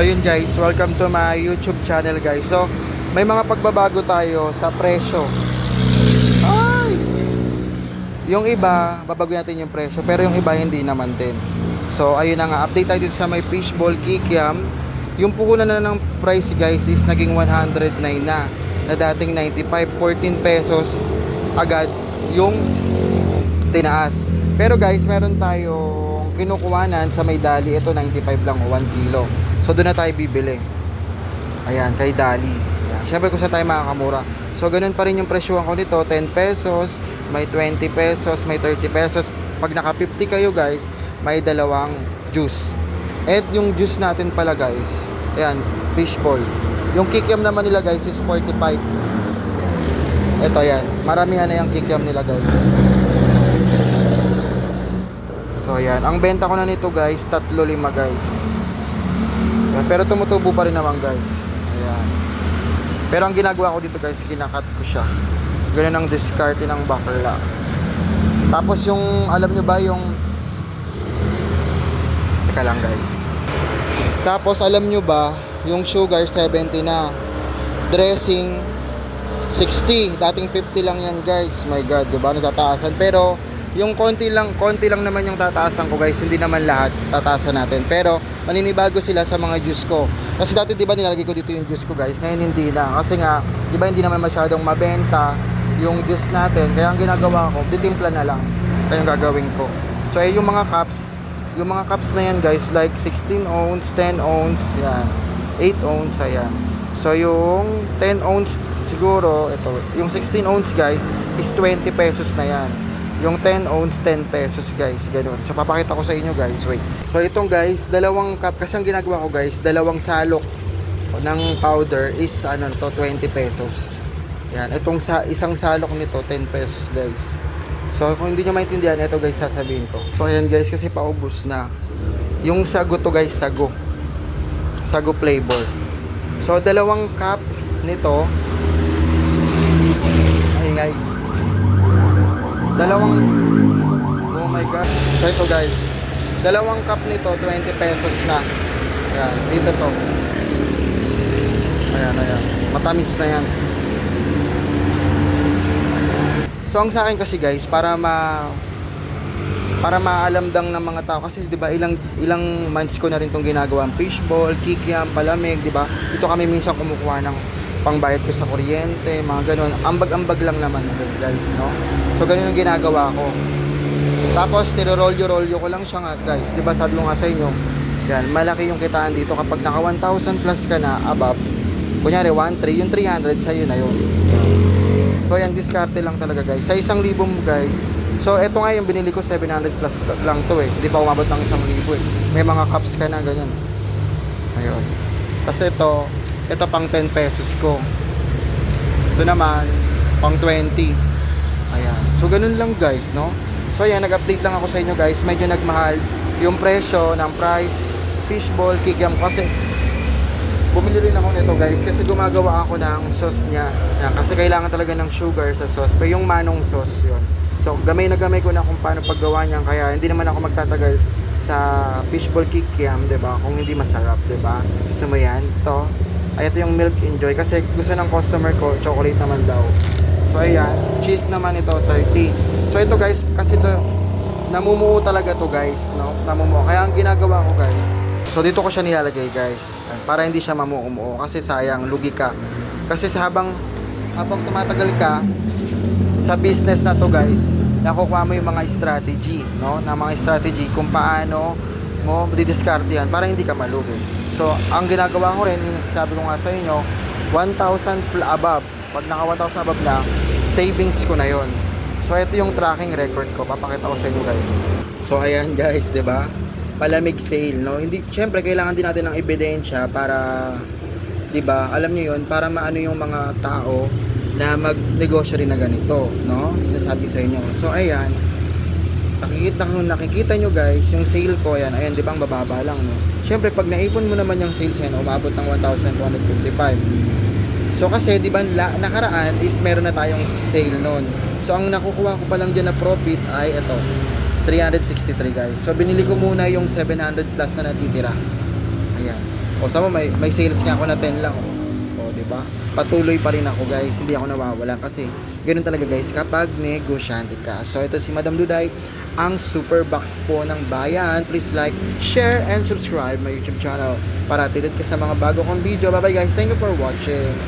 yun guys, welcome to my YouTube channel guys. So, may mga pagbabago tayo sa presyo. Ay! Yung iba, babago natin yung presyo, pero yung iba hindi naman din. So, ayun na nga, update tayo dito sa may fishball kikiam. Yung puhunan na ng price guys is naging 109 na. Na dating 95, 14 pesos agad yung tinaas. Pero guys, meron tayong kinukuhanan sa may dali. Ito 95 lang o 1 kilo. So doon na tayo bibili. Ayan, kay Dali. Ayan. Siyempre kung saan tayo makakamura. So ganun pa rin yung presyohan ko nito. 10 pesos, may 20 pesos, may 30 pesos. Pag naka 50 kayo guys, may dalawang juice. At yung juice natin pala guys, ayan, fishball. Yung kikiam naman nila guys is 45. Ito yan, maramihan na yung kikiam nila guys. So ayan, ang benta ko na nito guys, 3-5 guys. Ayan, pero tumutubo pa rin naman guys. Ayan. Pero ang ginagawa ko dito guys, kinakat ko siya. Ganun ang discard ng bakla. Tapos yung, alam nyo ba yung... Teka lang guys. Tapos alam nyo ba, yung sugar 70 na. Dressing 60. Dating 50 lang yan guys. My God, di ba? Natataasan. Pero yung konti lang, konti lang naman yung tataasan ko guys. Hindi naman lahat tataasan natin. Pero maninibago sila sa mga juice ko. Kasi dati di ba nilalagay ko dito yung juice ko guys. Ngayon hindi na. Kasi nga, di ba hindi naman masyadong mabenta yung juice natin. Kaya ang ginagawa ko, ditimpla na lang. Kaya yung gagawin ko. So eh, yung mga cups, yung mga cups na yan guys, like 16 ounce, 10 ounce, yan. 8 ounce, ayan. So yung 10 ounce siguro, ito, yung 16 ounce guys, is 20 pesos na yan. Yung 10 ounce, 10 pesos guys, ganun. So papakita ko sa inyo guys, wait. So itong guys, dalawang cup, kasi ang ginagawa ko guys, dalawang salok ng powder is ano to 20 pesos. Yan, itong sa isang salok nito 10 pesos guys. So kung hindi nyo maintindihan, ito guys sasabihin ko. So ayan guys, kasi paubos na. Yung sago to guys, sago. Sago flavor. So dalawang cup nito. Ay ngay. Dalawang Oh my god. So ito guys. Dalawang cup nito 20 pesos na. Ayan, dito to. Ayan, ayan. Matamis na yan. So ang sa akin kasi guys, para ma para maalam dang ng mga tao kasi 'di ba ilang ilang months ko na rin tong ginagawa, fishball, kikiam, palamig, 'di ba? Dito kami minsan kumukuha ng pangbayad ko sa kuryente, mga ganun. Ambag-ambag lang naman din, guys, no? So ganun ang ginagawa ko. Tapos nirolyo-rolyo ko lang siya nga, guys. ba sabi ko nga sa inyo, yan, malaki yung kitaan dito kapag naka 1,000 plus ka na above. Kunyari 1,3, yung 300 sa'yo na yun. So yan, diskarte lang talaga guys. Sa isang libo mo guys. So eto nga yung binili ko 700 plus lang to eh. Hindi pa umabot ng isang libo eh. May mga cups ka na ganyan. Ayun. Kasi ito, ito pang 10 pesos ko. Ito naman, pang 20. Ayan. So ganun lang guys, no? So ayan, nag-update lang ako sa inyo guys. Medyo nagmahal yung presyo ng price, fishball, kikiam kasi bumili rin ako nito guys kasi gumagawa ako ng sauce niya. Yan, kasi kailangan talaga ng sugar sa sauce. Pero yung manong sauce yun. So gamay na gamay ko na kung paano paggawa niyan kaya hindi naman ako magtatagal sa fishball kikiam, ba? Kung hindi masarap, ba? Gusto mo 'yan? To. Ay ito yung milk enjoy kasi gusto ng customer ko chocolate naman daw. So ayan, cheese naman ito 30. So ito guys, kasi ito namumuo talaga to guys, no? Namumuo. Kaya ang ginagawa ko guys, so dito ko siya nilalagay guys, para hindi siya mamumuo kasi sayang, lugi ka. Kasi sa habang habang tumatagal ka sa business na to guys, nakukuha mo yung mga strategy, no? Na mga strategy kung paano mo didiskarte yan para hindi ka malugi. So, ang ginagawa ko rin, sabi ko nga sa inyo, 1,000 pl- above. Pag naka 1,000 above na, savings ko na yon. So, ito yung tracking record ko. Papakita ko sa inyo guys. So, ayan guys, ba? Palamig sale, no? Hindi syempre kailangan din natin ng ebidensya para ba? Alam niyo 'yon para maano yung mga tao na magnegosyo rin na ganito, no? Sinasabi sa inyo. So, ayan. Nakikita kung nakikita nyo guys, yung sale ko, ayan, ayan, di ba, bababa lang, no? Syempre, pag naipon mo naman yung sales yan, umabot ng 1,255. So, kasi, di ba, nakaraan is meron na tayong sale noon. So, ang nakukuha ko pa lang dyan na profit ay ito, 363 guys. So, binili ko muna yung 700 plus na natitira. Ayan. O sama may may sales nga ako na 10 lang. O, di ba? Patuloy pa rin ako, guys. Hindi ako nawawala kasi ganun talaga, guys, kapag negosyante ka. So, ito si Madam Duday, ang super box po ng bayan. Please like, share, and subscribe my YouTube channel para updated ka sa mga bago kong video. Bye-bye, guys. Thank you for watching.